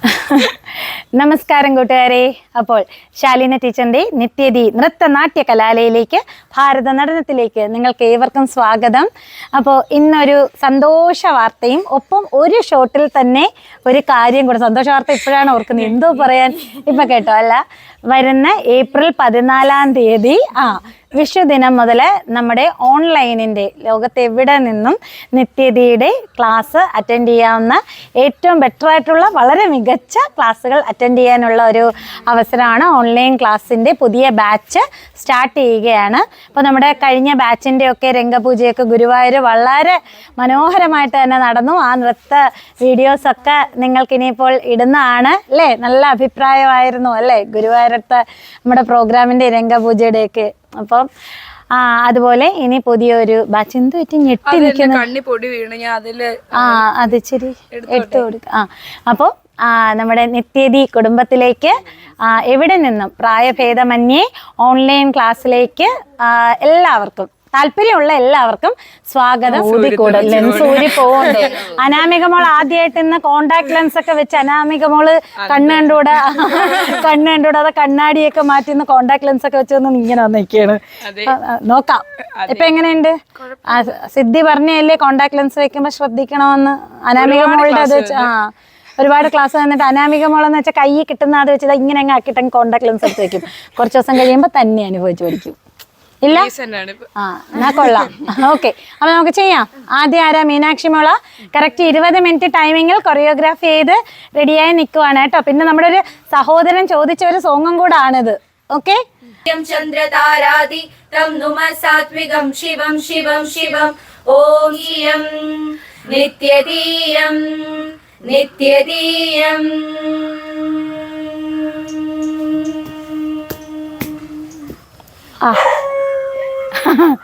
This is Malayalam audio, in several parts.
നമസ്കാരം കൂട്ടുകാരെ. അപ്പോൾ ശാലിന ടീച്ചറിന്റെ നിത്യതി നൃത്തനാട്യ കലാലയിലേക്ക് ഭാരത നടനത്തിലേക്ക് നിങ്ങൾക്ക് ഏവർക്കും സ്വാഗതം. അപ്പോൾ ഇന്നൊരു സന്തോഷ വാർത്തയും ഒപ്പം ഒരു ഷോട്ടിൽ തന്നെ ഒരു കാര്യം കൂടെ സന്തോഷ വാർത്ത ഇപ്പോഴാണ് ഓർക്കുന്നത്. എന്തോ പറയാൻ ഇപ്പൊ കേട്ടോ. അല്ല വരുന്ന ഏപ്രിൽ പതിനാലാം തീയതി ആ വിഷുദിനം മുതൽ നമ്മുടെ ഓൺലൈനിന്റെ ലോകത്തെവിടെ നിന്നും നിത്യതയുടെ ക്ലാസ് അറ്റൻഡ് ചെയ്യാവുന്ന ഏറ്റവും ബെറ്റർ ആയിട്ടുള്ള വളരെ മികച്ച ക്ലാസ്സുകൾ അറ്റൻഡ് ചെയ്യാനുള്ള ഒരു അവസരമാണ് ഓൺലൈൻ ക്ലാസ്സിന്റെ പുതിയ ബാച്ച് സ്റ്റാർട്ട് ചെയ്യുകയാണ്. അപ്പോൾ നമ്മുടെ കഴിഞ്ഞ ബാച്ചിന്റെ ഒക്കെ രംഗപൂജയൊക്കെ ഗുരുവായൂർ വളരെ മനോഹരമായിട്ട് തന്നെ നടന്നു. ആ നൃത്ത വീഡിയോസൊക്കെ നിങ്ങൾക്ക് ഇനിയിപ്പോൾ ഇടുന്നതാണ് അല്ലേ? നല്ല അഭിപ്രായമായിരുന്നു അല്ലേ? ഗുരുവായൂരത്തെ നമ്മുടെ പ്രോഗ്രാമിന്റെ രംഗപൂജയുടെയൊക്കെ അപ്പം ആ അതുപോലെ ഇനി പുതിയൊരു ബാച്ച് എന്ത് പറ്റി? ഞെട്ടി നിൽക്കുന്ന. കണ്ണി പൊടി വീണ് ഞാൻ അതിൽ ആ അത് ഇച്ചിരി എടുത്തു കൊടുക്കുക ആ. അപ്പോൾ നമ്മുടെ നിത്യതി കുടുംബത്തിലേക്ക് എവിടെ നിന്നും പ്രായഭേദമന്യേ ഓൺലൈൻ ക്ലാസ്സിലേക്ക് എല്ലാവർക്കും താല്പര്യമുള്ള എല്ലാവർക്കും സ്വാഗതം. ലെൻസ് ഊരി പോകുന്നുണ്ട് അനാമിക മോൾ ആദ്യമായിട്ട് ഇന്ന് കോണ്ടാക്ട് ലെൻസ് ഒക്കെ വെച്ച് അനാമിക മോൾ കണ്ണ് കണ്ടുകൂടെ? കണ്ണ് കണ്ടുകൂടാതെ കണ്ണാടിയൊക്കെ മാറ്റി ഇന്ന് കോണ്ടാക്ട് ലെൻസ് ഒക്കെ വെച്ച് ഇങ്ങനെ വന്നിരിക്കുകയാണ് നോക്കാം. ഇപ്പൊ എങ്ങനെയുണ്ട്? ആ, സിദ്ധി പറഞ്ഞല്ലേ കോണ്ടാക്ട് ലെൻസ് വെക്കുമ്പോ ശ്രദ്ധിക്കണമെന്ന്? അനാമിക മോളുടെ അത് വെച്ച് ആ ഒരുപാട് ക്ലാസ് തന്നിട്ട് അനാമിക മോളെന്ന് വെച്ചാൽ കൈ കിട്ടുന്ന അത് വെച്ചത് ഇങ്ങനെ അങ്ങ് ആക്കിയിട്ട് കോണ്ടാക്ട് ലെൻസ് എടുത്ത് വെക്കും. കുറച്ച് ദിവസം കഴിയുമ്പോൾ തന്നെ അനുഭവിച്ചു പഠിക്കും. ഇല്ല? എന്നാ കൊള്ളാം. ഓക്കെ അപ്പൊ നമുക്ക് ചെയ്യാം. ആദ്യം ആരാ? മീനാക്ഷി മോള. കറക്റ്റ് ഇരുപത് മിനിറ്റ് ടൈമിങ്ങിൽ കൊറിയോഗ്രാഫി ചെയ്ത് റെഡിയായി നിൽക്കുവാണ് കേട്ടോ. പിന്നെ നമ്മുടെ ഒരു സഹോദരൻ ചോദിച്ച ഒരു സോങ്ങും കൂടെ ആണിത്. ഓക്കെ ചന്ദ്രതാരാതി തം സാത്വികം ശിവം ശിവം ശിവം. ഓഹിയം ആ.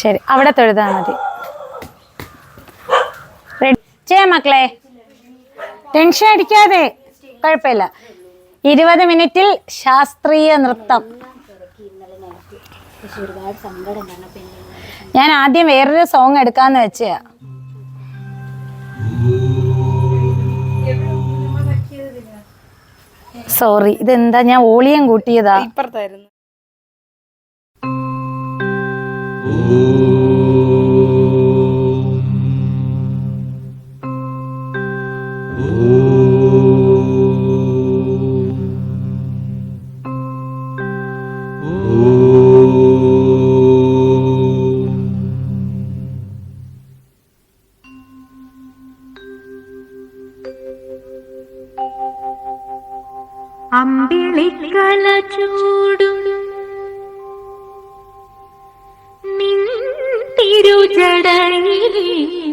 ശരി അവിടെ തൊഴുതാൽ മതി. ചെയ്യാം മക്കളെ. ടെൻഷൻ അടിക്കാതെ. കുഴപ്പമില്ല. ഇരുപത് മിനിറ്റിൽ ശാസ്ത്രീയ നൃത്തം. ഞാൻ ആദ്യം വേറൊരു സോങ് എടുക്കാന്ന് വെച്ചാ സോറി ഇതെന്താ? ഞാൻ ഓളിയം കൂട്ടിയതാ. ഇപ്പുറത്തായിരുന്നു. അമ്പിളിക്കല ചൂടും തിരുജടയിലേ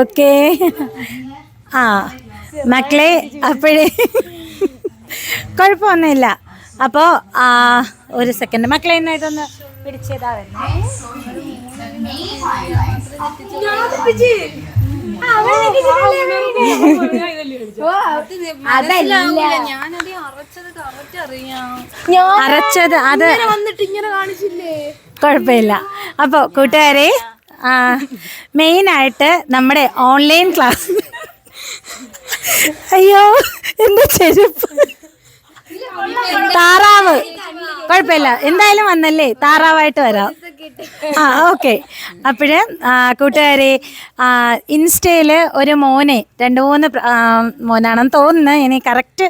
ഓക്കെ. ആ മക്കളെ അപ്പോഴേ. കുഴപ്പമൊന്നുമില്ല. അപ്പോൾ ഒരു സെക്കൻഡ് മക്കളെ ഇന്ന് ഇതൊന്ന് പിടിച്ചതാ വരുന്നേ അരച്ചത് അത് കുഴപ്പമില്ല. അപ്പോൾ കൂട്ടുകാരെ മെയിനായിട്ട് നമ്മുടെ ഓൺലൈൻ ക്ലാസ്. അയ്യോ എന്റെ ചെരുപ്പ്. താറാവ്. കുഴപ്പമില്ല. എന്തായാലും വന്നല്ലേ? താറാവായിട്ട് വരാം. ആ ഓക്കെ. അപ്പോഴ് കൂട്ടുകാരെ ഇൻസ്റ്റയിൽ ഒരു മോനെ രണ്ട് മൂന്ന് മോനാണെന്ന് തോന്നുന്നു. ഇനി കറക്റ്റ്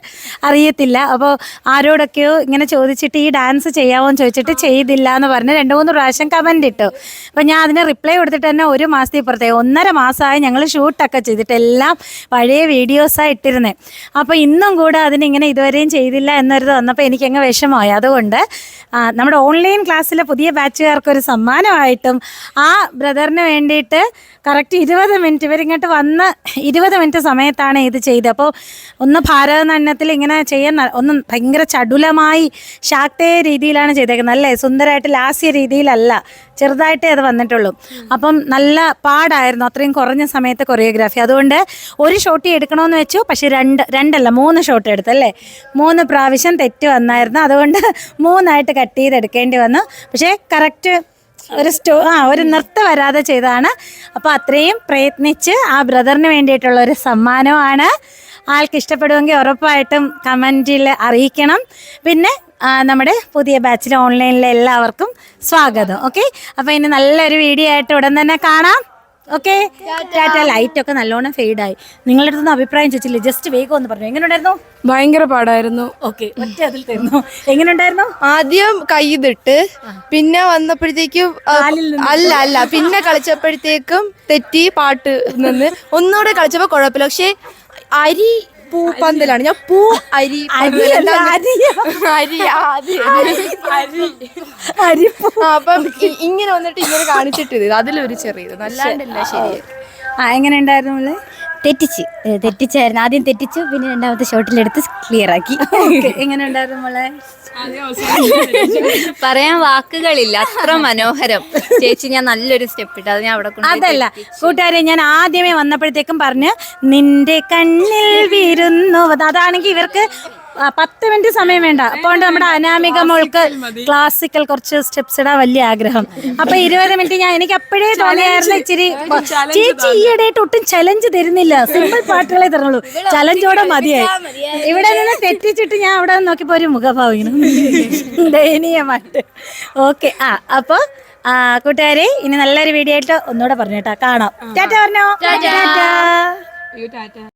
അറിയത്തില്ല. അപ്പോൾ ആരോടൊക്കെയോ ഇങ്ങനെ ചോദിച്ചിട്ട് ഈ ഡാൻസ് ചെയ്യാമോ എന്ന് ചോദിച്ചിട്ട് ചെയ്തില്ല എന്ന് പറഞ്ഞ് രണ്ട് മൂന്ന് പ്രാവശ്യം കമന്റ് ഇട്ടു. അപ്പോൾ ഞാൻ അതിന് റിപ്ലൈ കൊടുത്തിട്ട് തന്നെ ഒരു മാസത്തിൽ പുറത്തേ ഒന്നര മാസമായി ഞങ്ങൾ ഷൂട്ടൊക്കെ ചെയ്തിട്ട് എല്ലാം പഴയ വീഡിയോസാണ് ഇട്ടിരുന്നത് അപ്പോൾ ഇന്നും കൂടെ അതിനിങ്ങനെ ഇതുവരെയും ചെയ്തില്ല എന്നൊരു വന്നപ്പോൾ എനിക്കങ്ങ് വിഷമമായി. അതുകൊണ്ട് നമ്മുടെ ഓൺലൈൻ ക്ലാസ്സിലെ പുതിയ ബാച്ചുകാർക്ക് ഒരു സമ്മാനമായിട്ടും ആ ബ്രദറിന് വേണ്ടിയിട്ട് കറക്റ്റ് ഇരുപത് മിനിറ്റ് ഇവരിങ്ങോട്ട് വന്ന് ഇരുപത് മിനിറ്റ് സമയത്താണ് ഇത് ചെയ്തത്. അപ്പോൾ ഒന്ന് ഭാരതനാട്യത്തിൽ ഇങ്ങനെ ചെയ്യാൻ ഒന്ന് ഭയങ്കര ചടുലമായി ശാക്തേയ രീതിയിലാണ് ചെയ്തേക്കുന്നത്. അല്ലേ സുന്ദരമായിട്ട് ലാസ്യ രീതിയിലല്ല ചെറുതായിട്ടേ അത് വന്നിട്ടുള്ളൂ. അപ്പം നല്ല പാടായിരുന്നു അത്രയും കുറഞ്ഞ സമയത്ത് കൊറിയോഗ്രാഫി അതുകൊണ്ട് ഒരു ഷോട്ട് എടുക്കണമെന്ന് വെച്ചു പക്ഷേ രണ്ട് രണ്ടല്ല മൂന്ന് ഷോട്ട് എടുത്തല്ലേ മൂന്ന് പ്രാവശ്യം തെറ്റ് വന്നായിരുന്നു. അതുകൊണ്ട് മൂന്നായിട്ട് കട്ട് ചെയ്തെടുക്കേണ്ടി വന്നു. പക്ഷേ കറക്റ്റ് ഒരു സ്റ്റോ ആ ഒരു നൃത്തം വരാതെ ചെയ്തതാണ്. അപ്പോൾ അത്രയും പ്രയത്നിച്ച് ആ ബ്രദറിന് വേണ്ടിയിട്ടുള്ള ഒരു സമ്മാനമാണ്. ആൾക്ക് ഇഷ്ടപ്പെടുമെങ്കിൽ ഉറപ്പായിട്ടും കമന്റിൽ അറിയിക്കണം. പിന്നെ നമ്മുടെ പുതിയ ബാച്ചിൽ ഓൺലൈനിലെ എല്ലാവർക്കും സ്വാഗതം. ഓക്കെ? അപ്പോൾ ഇനി നല്ലൊരു വീഡിയോ ആയിട്ട് ഉടൻ തന്നെ കാണാം. ഓക്കെ? ടാറ്റ ലൈറ്റ് ഒക്കെ നല്ലോണം ഫെയ്ഡായി. നിങ്ങളുടെ അടുത്ത് അഭിപ്രായം ചോദിച്ചില്ല. ജസ്റ്റ് വേഗം ഒന്ന് പറഞ്ഞു. എങ്ങനെയുണ്ടായിരുന്നു ഭയങ്കര പാടായിരുന്നു. ഓക്കെ ഒറ്റ അതിൽ തരുന്നു എങ്ങനെയുണ്ടായിരുന്നു ആദ്യം കൈതിട്ട് പിന്നെ വന്നപ്പോഴത്തേക്കും അല്ല അല്ല പിന്നെ കളിച്ചപ്പോഴത്തേക്കും തെറ്റി പാട്ട് നിന്ന് ഒന്നുകൂടെ കളിച്ചപ്പോ കുഴപ്പമില്ല. പക്ഷെ അരി പൂ പന്തലാണ് ഞാൻ പൂ. അരി അപ്പം ഇങ്ങനെ വന്നിട്ട് ഇങ്ങനെ കാണിച്ചിട്ട് അതിലൊരു ചെറിയത്. നല്ലാണ്ടല്ല ശരി. ആ എങ്ങനെയുണ്ടായിരുന്നു മോളെ? തെറ്റിച്ച് തെറ്റിച്ചായിരുന്നു. ആദ്യം തെറ്റിച്ചു പിന്നെ രണ്ടാമത്തെ ഷോട്ടിലെടുത്ത് ക്ലിയർ ആക്കി. എങ്ങനെ ഉണ്ടായിരുന്നു മോളെ? പറയാൻ വാക്കുകളില്ല. അത്ര മനോഹരം. ചേച്ചി ഞാൻ നല്ലൊരു സ്റ്റെപ്പ് ഇട്ട്. അത് ഞാൻ അവിടെ അതല്ല കൂട്ടുകാരെ ഞാൻ ആദ്യമേ വന്നപ്പോഴത്തേക്കും പറഞ്ഞ് നിന്റെ കണ്ണിൽ വീരുന്നു. അതാണെങ്കിൽ ഇവർക്ക് പത്ത് മിനിറ്റ് സമയം വേണ്ട. അപ്പോൾ നമ്മുടെ അനാമിക മോൾക്ക് ക്ലാസിക്കൽ കുറച്ച് സ്റ്റെപ്സ് ഇടാൻ വലിയ ആഗ്രഹം. അപ്പൊ ഇരുപത് മിനിറ്റ് ഞാൻ എനിക്ക് അപ്പോഴേ തോന്നിയായിരുന്നു ഇച്ചിരി ചേച്ചി ഈയിടെയായിട്ട് ഒട്ടും ചലഞ്ച് തരുന്നില്ല. സിമ്പിൾ പാട്ടുകളെ തരുന്നുള്ളൂ. ചലഞ്ചോടെ മതിയായി. ഇവിടെ നിന്ന് തെറ്റിച്ചിട്ട് ഞാൻ അവിടെ നിന്ന് നോക്കിയപ്പോ ഒരു മുഖഭാവം ഇങ്ങനെ ദയനീയമായിട്ട്. ഓക്കെ ആ അപ്പോൾ ആ കൂട്ടുകാരെ ഇനി നല്ലൊരു വീഡിയോ ആയിട്ട് ഒന്നുകൂടെ പറഞ്ഞു കേട്ടോ കാണാം ടാറ്റ പറഞ്ഞോ. ടാറ്റ.